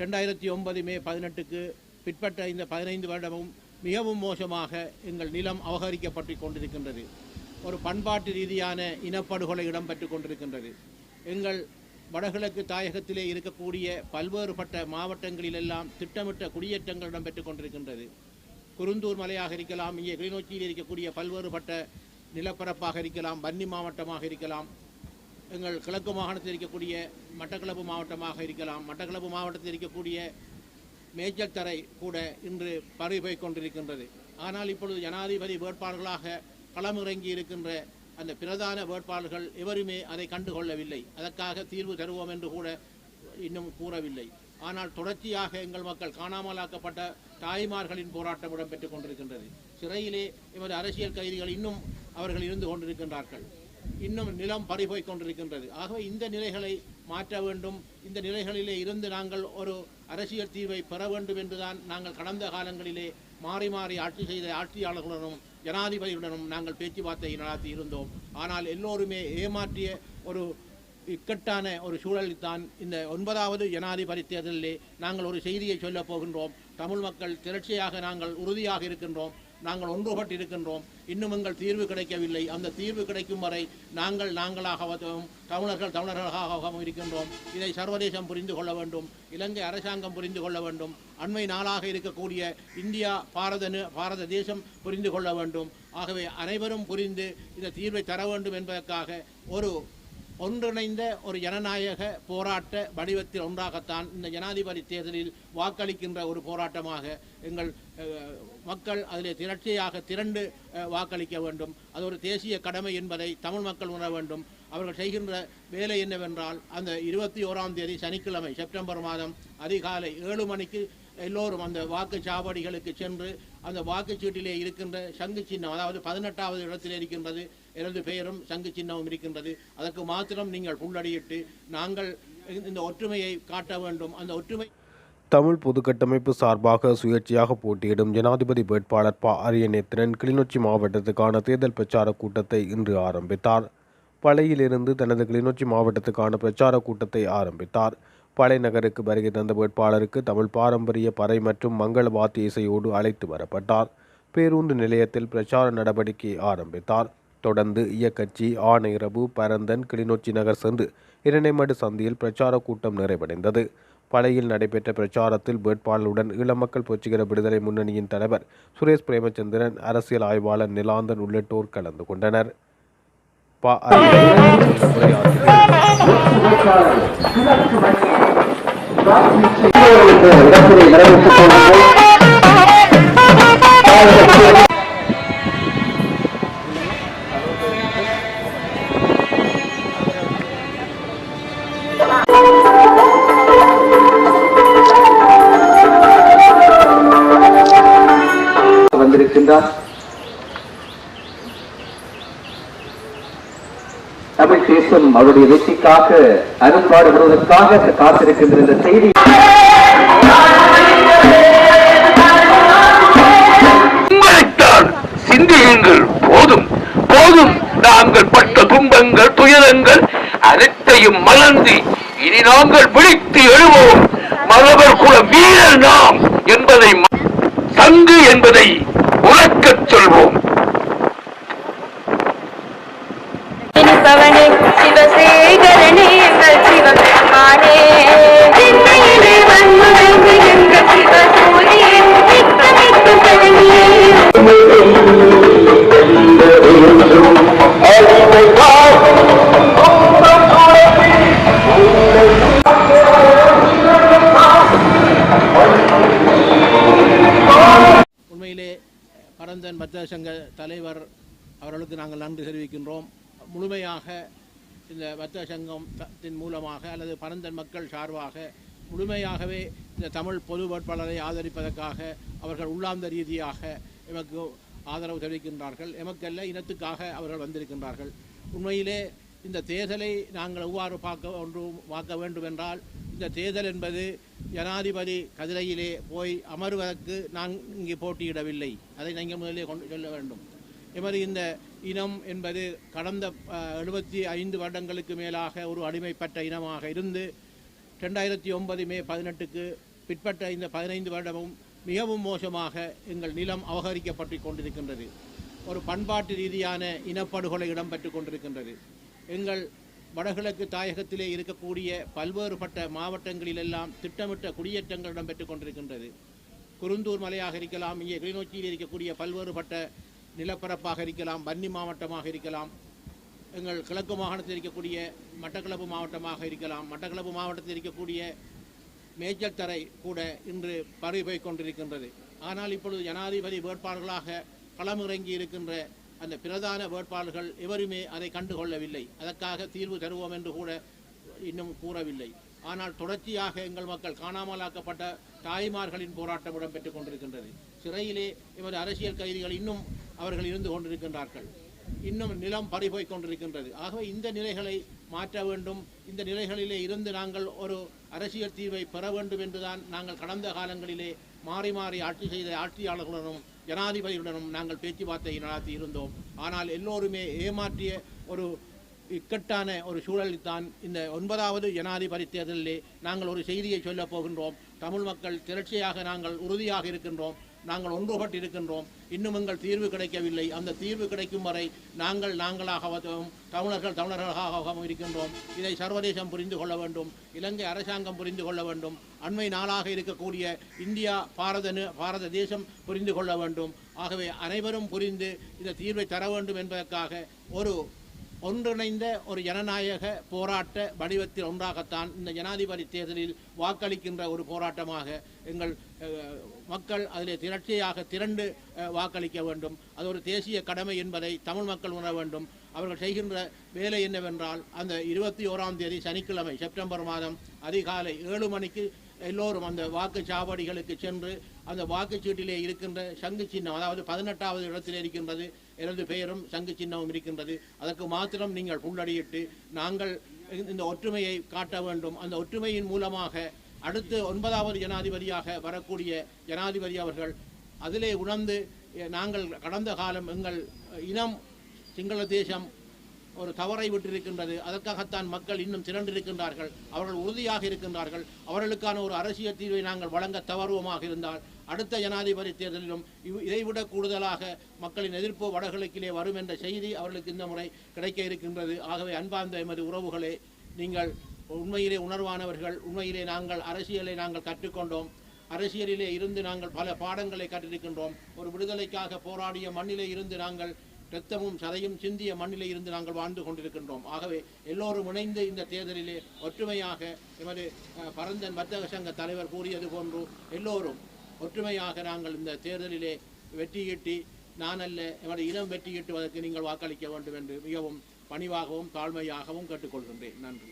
ரெண்டாயிரத்தி ஒன்பது மே பதினெட்டுக்கு பிற்பட்ட இந்த பதினைந்து வருடமும் மிகவும் மோசமாக எங்கள் நிலம் அபகரிக்கப்பட்டு கொண்டிருக்கின்றது. ஒரு பண்பாட்டு ரீதியான இனப்படுகொலை இடம்பெற்று கொண்டிருக்கின்றது. எங்கள் வடகிழக்கு தாயகத்திலே இருக்கக்கூடிய பல்வேறுபட்ட மாவட்டங்களிலெல்லாம் திட்டமிட்ட குடியேற்றங்கள் இடம்பெற்று கொண்டிருக்கின்றது. குருந்தூர் மலையாக இருக்கலாம் இங்கே கிளிநொச்சியில் இருக்கக்கூடிய பல்வேறுபட்ட நிலப்பரப்பாக இருக்கலாம் வன்னி மாவட்டமாக இருக்கலாம் எங்கள் கிழக்கு மாகாணத்தில் இருக்கக்கூடிய மட்டக்களப்பு மாவட்டமாக இருக்கலாம். மட்டக்களப்பு மாவட்டத்தில் இருக்கக்கூடிய மேய்ச்சல் தரை கூட இன்று பறிபோய் கொண்டிருக்கின்றது. ஆனால் இப்பொழுது ஜனாதிபதி வேட்பாளர்களாக களமிறங்கி இருக்கின்ற அந்த பிரதான வேட்பாளர்கள் எவருமே அதை கண்டுகொள்ளவில்லை. அதற்காக தீர்வு தருவோம் என்று கூட இன்னும் கூறவில்லை. ஆனால் தொடர்ச்சியாக எங்கள் மக்கள் காணாமலாக்கப்பட்ட தாய்மார்களின் போராட்டம் இடம்பெற்றுக் கொண்டிருக்கின்றது. சிறையிலே எமது அரசியல் கைதிகள் இன்னும் அவர்கள் இருந்து கொண்டிருக்கின்றார்கள். இன்னும் நிலம் பறிபோய் கொண்டிருக்கின்றது. ஆகவே இந்த நிலைகளை மாற்ற வேண்டும். இந்த நிலைகளிலே இருந்து நாங்கள் ஒரு அரசியல் தீர்வை பெற வேண்டும் என்றுதான் நாங்கள் கடந்த காலங்களிலே மாறி மாறி ஆட்சி செய்த ஆட்சியாளர்களுடனும் ஜனாதிபதியுடனும் நாங்கள் பேச்சுவார்த்தை நடத்தி இருந்தோம். ஆனால் எல்லோருமே ஏமாற்றிய ஒரு இக்கட்டான ஒரு சூழலில் தான் இந்த ஒன்பதாவது ஜனாதிபதி தேர்தலிலே நாங்கள் ஒரு செய்தியை சொல்லப் போகின்றோம். தமிழ் மக்கள் திரட்சியாக நாங்கள் உறுதியாக இருக்கின்றோம். நாங்கள் ஒன்றுபட்டு இருக்கின்றோம் இன்னும் எங்கள் தீர்வு கிடைக்கவில்லை. அந்த தீர்வு கிடைக்கும் வரை நாங்கள் நாங்களாகவும் தமிழர்கள் தமிழர்களாகவும் இருக்கின்றோம். இதை சர்வதேசம் புரிந்து கொள்ள வேண்டும். இலங்கை அரசாங்கம் புரிந்து கொள்ள வேண்டும். அண்மை நாளாக இருக்கக்கூடிய இந்தியா பாரத பாரத தேசம் புரிந்து கொள்ள வேண்டும். ஆகவே அனைவரும் புரிந்து இந்த தீர்வை தர வேண்டும் என்பதற்காக ஒரு ஒன்றிணைந்த ஒரு ஜனநாயக போராட்ட வடிவத்தில் ஒன்றாகத்தான் இந்த ஜனாதிபதி தேர்தலில் வாக்களிக்கின்ற ஒரு போராட்டமாக எங்கள் மக்கள் அதிலே திரட்சியாக திரண்டு வாக்களிக்க வேண்டும். அது ஒரு தேசிய கடமை என்பதை தமிழ் மக்கள் உணர வேண்டும். அவர்கள் செய்கின்ற வேலை என்னவென்றால் அந்த இருபத்தி ஓராம் தேதி சனிக்கிழமை செப்டம்பர் மாதம் அதிகாலை ஏழு மணிக்கு எல்லோரும் அந்த வாக்குச்சாவடிகளுக்கு சென்று அந்த வாக்குச்சீட்டிலே இருக்கின்ற சங்கு சின்னம் அதாவது பதினெட்டாவது இடத்தில் இருக்கின்றது எனது பெயரும் சங்கு சின்னமும் இருக்கின்றது. அதற்கு மாத்திரம் நீங்கள் புள்ளடியிட்டு நாங்கள் இந்த ஒற்றுமையை காட்ட வேண்டும். அந்த ஒற்றுமை தமிழ் பொதுக்கட்டமைப்பு சார்பாக சுயேட்சையாக போட்டியிடும் ஜனாதிபதி வேட்பாளர் ப. அரியநேத்திரன் கிளிநொச்சி மாவட்டத்துக்கான தேர்தல் பிரச்சார கூட்டத்தை இன்று ஆரம்பித்தார். பழையிலிருந்து தனது கிளிநொச்சி மாவட்டத்துக்கான பிரச்சார கூட்டத்தை ஆரம்பித்தார். பழைநகருக்கு வருகை தந்த வேட்பாளருக்கு தமிழ் பாரம்பரிய பறை மற்றும் மங்கள வாத்திய இசையோடு அழைத்து வரப்பட்டார். பேருந்து நிலையத்தில் பிரச்சார நடவடிக்கை ஆரம்பித்தார். தொடர்ந்து இயக்கட்சி ஆணையரபு பரந்தன் கிளிநொச்சி நகர் சென்று இரணைமடு சந்தியில் பிரச்சார கூட்டம் நிறைவடைந்தது. பழையில் நடைபெற்ற பிரச்சாரத்தில் வேட்பாளருடன் ஈழமக்கள் புரட்சிகர விடுதலை முன்னணியின் தலைவர் சுரேஷ் பிரேமச்சந்திரன் அரசியல் ஆய்வாளர் நிலாந்தன் உள்ளிட்டோர் கலந்து கொண்டனர். ப. இடத்திலே நிறைவேற்றிக் கொள்ளுங்கள். தமிழ் தேசம் அவருடைய வெற்றிக்காக அரும்பாடுபடுவதற்காக காத்திருக்கின்ற இந்த செய்தி. சிந்தியுங்கள். போதும். போதும். நாங்கள் பட்ட துன்பங்கள் துயரங்கள் அனைத்தையும் மலர்ந்து இனி நாங்கள் விழித்து எழுவோம். மலவர் குல வீரர் நாம் என்பதை ம- சங்கு என்பதை உறக்கச் சொல்வோம். அவர்களுக்கு நாங்கள் நன்றி தெரிவிக்கின்றோம். முழுமையாக இந்த வர்த்தக சங்கத்தின் மூலமாக அல்லது பரந்தன் மக்கள் சார்பாக முழுமையாகவே இந்த தமிழ் பொது வேட்பாளரை ஆதரிப்பதற்காக அவர்கள் உள்ளார்ந்த ரீதியாக எமக்கு ஆதரவு தெரிவிக்கின்றார்கள். எமக்கல்ல இனத்துக்காக அவர்கள் வந்திருக்கின்றார்கள். உண்மையிலே இந்த தேர்தலை நாங்கள் எவ்வாறு பார்க்க ஒன்று பார்க்க வேண்டும் என்றால் இந்த தேர்தல் என்பது ஜனாதிபதி கதிரையிலே போய் அமர்வதற்கு நான் இங்கே போட்டியிடவில்லை. அதை நீங்கள் முதலிலே கொண்டு சொல்ல வேண்டும். எமது இந்த இனம் என்பது கடந்த எழுபத்தி ஐந்து வருடங்களுக்கு மேலாக ஒரு அடிமைப்பட்ட இனமாக இருந்து ரெண்டாயிரத்தி ஒன்பது மே பதினெட்டுக்கு பிற்பட்ட இந்த பதினைந்து வருடமும் மிகவும் மோசமாக எங்கள் நிலம் அபகரிக்கப்பட்டு கொண்டிருக்கின்றது. ஒரு பண்பாட்டு ரீதியான இனப்படுகொலை இடம்பெற்று கொண்டிருக்கின்றது. எங்கள் வடகிழக்கு தாயகத்திலே இருக்கக்கூடிய பல்வேறுபட்ட மாவட்டங்களிலெல்லாம் திட்டமிட்ட குடியேற்றங்கள் இடம்பெற்று கொண்டிருக்கின்றது. குருந்தூர் மலையாக இருக்கலாம் இங்கே கிளிநொச்சியில் இருக்கக்கூடிய பல்வேறுபட்ட நிலப்பரப்பாக இருக்கலாம் வன்னி மாவட்டமாக இருக்கலாம் எங்கள் கிழக்கு மாகாணத்தில் இருக்கக்கூடிய மட்டக்களப்பு மாவட்டமாக இருக்கலாம். மட்டக்களப்பு மாவட்டத்தில் இருக்கக்கூடிய மேய்ச்சல் தரை கூட இன்று பரவி கொண்டிருக்கின்றது. ஆனால் இப்பொழுது ஜனாதிபதி வேட்பாளர்களாக களமிறங்கி இருக்கின்ற அந்த பிரதான வேட்பாளர்கள் எவருமே அதை கண்டுகொள்ளவில்லை. அதற்காக தீர்வு தருவோம் என்று கூட இன்னும் கூறவில்லை. ஆனால் தொடர்ச்சியாக எங்கள் மக்கள் காணாமலாக்கப்பட்ட தாய்மார்களின் போராட்டம் இடம்பெற்றுக் கொண்டிருக்கின்றது. சிறையிலே எமது அரசியல் கைதிகள் இன்னும் அவர்கள் இருந்து கொண்டிருக்கின்றார்கள். இன்னும் நிலம் பறிபோய் கொண்டிருக்கின்றது. ஆகவே இந்த நிலைகளை மாற்ற வேண்டும். இந்த நிலைகளிலே இருந்து நாங்கள் ஒரு அரசியல் தீர்வை பெற வேண்டும் என்றுதான் நாங்கள் கடந்த காலங்களிலே மாறி மாறி ஆட்சி செய்த ஆட்சியாளர்களுடனும் ஜனாதிபதியுடனும் நாங்கள் பேச்சுவார்த்தை நடத்தி இருந்தோம். ஆனால் எல்லோருமே ஏமாற்றிய ஒரு இக்கட்டான ஒரு சூழலில் தான் இந்த ஒன்பதாவது ஜனாதிபதி தேர்தலிலே நாங்கள் ஒரு செய்தியை சொல்லப் போகின்றோம். தமிழ் மக்கள் திரட்சியாக நாங்கள் உறுதியாக இருக்கின்றோம். நாங்கள் ஒன்றுபட்டு இருக்கின்றோம் இன்னும் எங்கள் தீர்வு கிடைக்கவில்லை. அந்த தீர்வு கிடைக்கும் வரை நாங்கள் நாங்களாகவும் தமிழர்கள் தமிழர்களாகவும் இருக்கின்றோம். இதை சர்வதேசம் புரிந்து கொள்ள வேண்டும். இலங்கை அரசாங்கம் புரிந்து கொள்ள வேண்டும். அண்மை நாளாக இருக்கக்கூடிய இந்தியா பாரத பாரத தேசம் புரிந்து கொள்ள வேண்டும். ஆகவே அனைவரும் புரிந்து இந்த தீர்வை தர வேண்டும் என்பதற்காக ஒரு ஒன்றிணைந்த ஒரு ஜனநாயக போராட்ட வடிவத்தில் ஒன்றாகத்தான் இந்த ஜனாதிபதி தேர்தலில் வாக்களிக்கின்ற ஒரு போராட்டமாக எங்கள் மக்கள் அதிலே திரட்சியாக திரண்டு வாக்களிக்க வேண்டும். அது ஒரு தேசிய கடமை என்பதை தமிழ் மக்கள் உணர வேண்டும். அவர்கள் செய்கின்ற வேலை என்னவென்றால் அந்த இருபத்தி ஓராம் தேதி சனிக்கிழமை செப்டம்பர் மாதம் அதிகாலை ஏழு மணிக்கு எல்லோரும் அந்த வாக்குச்சாவடிகளுக்கு சென்று அந்த வாக்குச்சீட்டிலே இருக்கின்ற சங்கு சின்னம் அதாவது பதினெட்டாவது இடத்தில் இருக்கின்றது எனது பெயரும் சங்கு சின்னமும் இருக்கின்றது. அதற்கு மாத்திரம் நீங்கள் புள்ளடியிட்டு நாங்கள் இந்த ஒற்றுமையை காட்ட வேண்டும். அந்த ஒற்றுமையின் மூலமாக அடுத்து ஒன்பதாவது ஜனாதிபதியாக வரக்கூடிய ஜனாதிபதி அவர்கள் அதிலே உணர்ந்து நாங்கள் கடந்த காலம் எங்கள் இனம் சிங்கள தேசம் ஒரு தவறை விட்டிருக்கின்றது. அதற்காகத்தான் மக்கள் இன்னும் திரண்டிருக்கின்றார்கள். அவர்கள் உறுதியாக இருக்கின்றார்கள். அவர்களுக்கான ஒரு அரசியல் தீர்வை நாங்கள் வழங்க தவறுவமாக இருந்தால் அடுத்த ஜனாதிபதி தேர்தலிலும் இவ்- இதைவிட கூடுதலாக மக்களின் எதிர்ப்பு வடகிழக்கிலே வரும் என்ற செய்தி அவர்களுக்கு இந்த முறை கிடைக்க இருக்கின்றது. ஆகவே அன்பார்ந்த எமது உறவுகளே நீங்கள் உண்மையிலே உணர்வானவர்கள் உண்மையிலே நாங்கள் அரசியலை நாங்கள் கற்றுக்கொண்டோம். அரசியலிலே இருந்து நாங்கள் பல பாடங்களை கற்றிருக்கின்றோம். ஒரு விடுதலைக்காக போராடிய மண்ணிலே இருந்து நாங்கள் இரத்தமும் சதையும் சிந்திய மண்ணிலே இருந்து நாங்கள் வாழ்ந்து கொண்டிருக்கின்றோம். ஆகவே எல்லோரும் இணைந்து இந்த தேர்தலிலே ஒற்றுமையாக எமது பரந்தன் வர்த்தக சங்க தலைவர் கூறியது போன்று எல்லோரும் ஒற்றுமையாக நாங்கள் இந்த தேர்தலிலே வெற்றியீட்டி நான் அல்ல எமது இனம் வெற்றியீட்டுவதற்கு நீங்கள் வாக்களிக்க வேண்டும் என்று மிகவும் பணிவாகவும் தாழ்மையாகவும் கேட்டுக்கொள்கின்றேன். நன்றி.